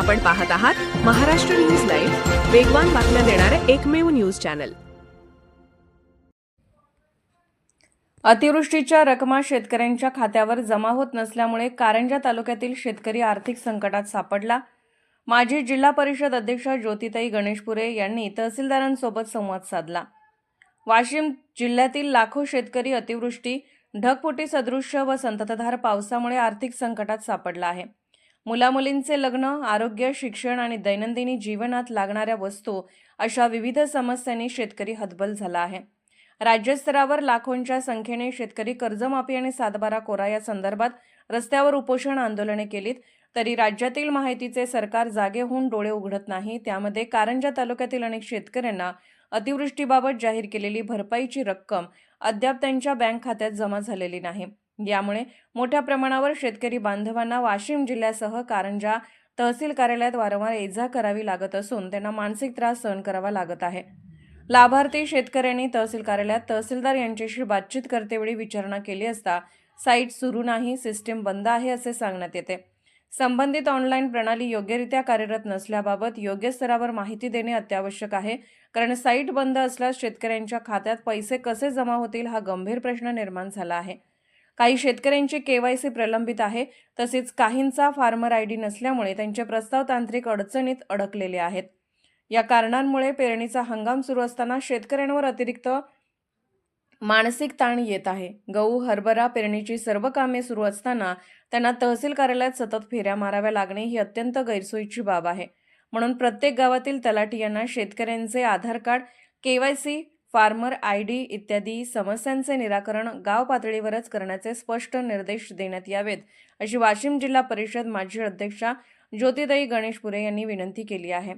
आपण पाहत आहात महाराष्ट्र न्यूज लाईव्ह वेगवान बातम्या देणारे एकमेव न्यूज चॅनल. अतिवृष्टीच्या रकमा शेतकऱ्यांच्या खात्यावर जमा होत नसल्यामुळे कारंजा तालुक्यातील शेतकरी आर्थिक संकटात सापडला. माजी जिल्हा परिषद अध्यक्षा ज्योतिताई गणेशपुरे यांनी तहसीलदारांसोबत संवाद साधला. वाशिम जिल्ह्यातील लाखो शेतकरी अतिवृष्टी ढगफुटी सदृश्य व संततधार पावसामुळे आर्थिक संकटात सापडला आहे. मुलामुलींचे लग्न आरोग्य शिक्षण आणि दैनंदिनी जीवनात लागणाऱ्या वस्तू अशा विविध समस्यांनी शेतकरी हतबल झाला आहे. राज्यस्तरावर लाखोंच्या संख्येने शेतकरी कर्जमाफी आणि सातबारा कोरा या संदर्भात रस्त्यावर उपोषण आंदोलने केलीत तरी राज्यातील माहितीचे सरकार जागे होऊन डोळे उघडत नाही. त्यामध्ये कारंजा तालुक्यातील अनेक शेतकऱ्यांना अतिवृष्टीबाबत जाहीर केलेली भरपाईची रक्कम अद्याप त्यांच्या बँक खात्यात जमा झालेली नाही. यामुळे मोठ्या प्रमाणावर शेतकरी बांधवांना वाशिम जिल्ह्यासह कारंजा तहसील कार्यालयात वारंवार ये जा करावी लागत असून त्यांना मानसिक त्रास सहन करावा लागत आहे. लाभार्थी शेतकऱ्यांनी तहसील कार्यालयात तहसीलदार यांच्याशी बातचीत करतेवेळी विचारणा केली असता साईट सुरू नाही सिस्टीम बंद आहे असे सांगण्यात येते. संबंधित ऑनलाईन प्रणाली योग्यरित्या कार्यरत नसल्याबाबत योग्य स्तरावर माहिती देणे अत्यावश्यक आहे कारण साईट बंद असल्यास शेतकऱ्यांच्या खात्यात पैसे कसे जमा होतील हा गंभीर प्रश्न निर्माण झाला आहे. काही शेतकऱ्यांची केवायसी प्रलंबित आहे. तसेच काहींचा फार्मर आय डी नसल्यामुळे त्यांचे प्रस्ताव तांत्रिक अडचणीत अडकलेले आहेत. या कारणांमुळे पेरणीचा हंगाम सुरू असताना शेतकऱ्यांवर अतिरिक्त मानसिक ताण येत आहे. गहू हरभरा पेरणीची सर्व कामे सुरू असताना त्यांना तहसील कार्यालयात सतत फेऱ्या माराव्या लागणे ही अत्यंत गैरसोयीची बाब आहे. म्हणून प्रत्येक गावातील तलाठी यांना शेतकऱ्यांचे Aadhaar card KYC farmer I D इत्यादी समस्यांचे निराकरण गाव पातळीवरच करण्याचे स्पष्ट निर्देश देण्यात यावेत अशी वाशिम जिल्हा परिषद माजी अध्यक्षा ज्योतिदाई गणेशपुरे यांनी विनंती केली आहे.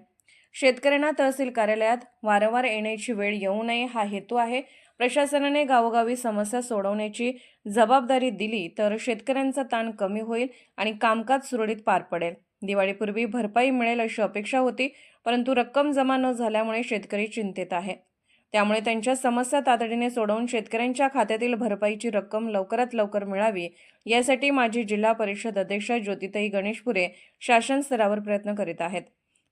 शेतकऱ्यांना तहसील कार्यालयात वारंवार येण्याची वेळ येऊ नये हा हेतू आहे. प्रशासनाने गावोगावी समस्या सोडवण्याची जबाबदारी दिली तर शेतकऱ्यांचा ताण कमी होईल आणि कामकाज सुरळीत पार पडेल. दिवाळीपूर्वी भरपाई मिळेल अशी अपेक्षा होती परंतु रक्कम जमा न झाल्यामुळे शेतकरी चिंतेत आहे. त्यामुळे त्यांच्या समस्या तातडीने सोडवून शेतकऱ्यांच्या खात्यातील भरपाईची रक्कम लवकरात लवकर मिळावी यासाठी माजी जिल्हा परिषद अध्यक्षा ज्योतिताई गणेशपुरे शासन स्तरावर प्रयत्न करीत आहेत.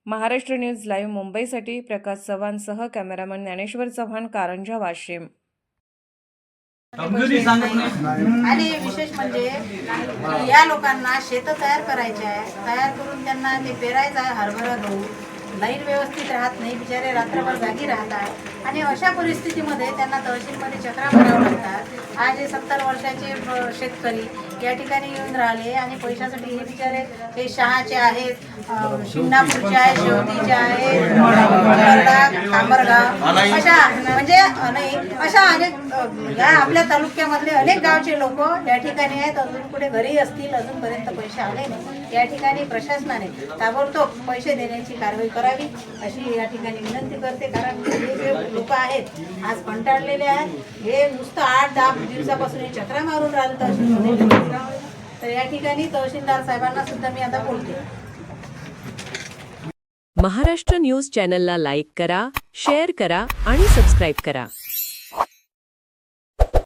महाराष्ट्र न्यूज लाईव्ह मुंबईसाठी प्रकाश चव्हाणसह कॅमेरामन ज्ञानेश्वर चव्हाण कारंजा वाशिम. आणि विशेष म्हणजे या लोकांना शेत तयार करायचे आहे तयार करून त्यांना ते पेरायचं आहे हरभरा गहू. लाईन व्यवस्थित राहत नाही बिचारे रात्रभर जागी राहतात. आणि अशा परिस्थितीमध्ये त्यांना तहसीलमध्ये चक्रा मारावं लागतात. आज हे सत्तर वर्षाचे शेतकरी या ठिकाणी येऊन राहिले आणि पैशासाठी हे बिचारे हे शहाचे आहेत शिंगणापूरचे आहेत शेवतीचे आहेत कांबरगाव अशा म्हणजे नाही अशा अनेक आपल्या तालुक्यामधले अनेक गावचे लोक या ठिकाणी आहेत. अजून कुठे घरी असतील अजूनपर्यंत पैसे आले नाही. या ठिकाणी प्रशासनाने ताबडतोब पैसे देण्याची कारवाई करावी अशी या ठिकाणी विनंती करते. कारण जे लोक आहेत आज कंटाळलेले आहेत. हे नुसतं आठ दहा दिवसापासून हे चक्रा मारून राहिलं तर या ठिकाणी तहसीलदार साहेबांना सुद्धा मी आता बोलते. महाराष्ट्र न्यूज चॅनलला लाईक करा शेअर करा आणि सबस्क्राईब करा.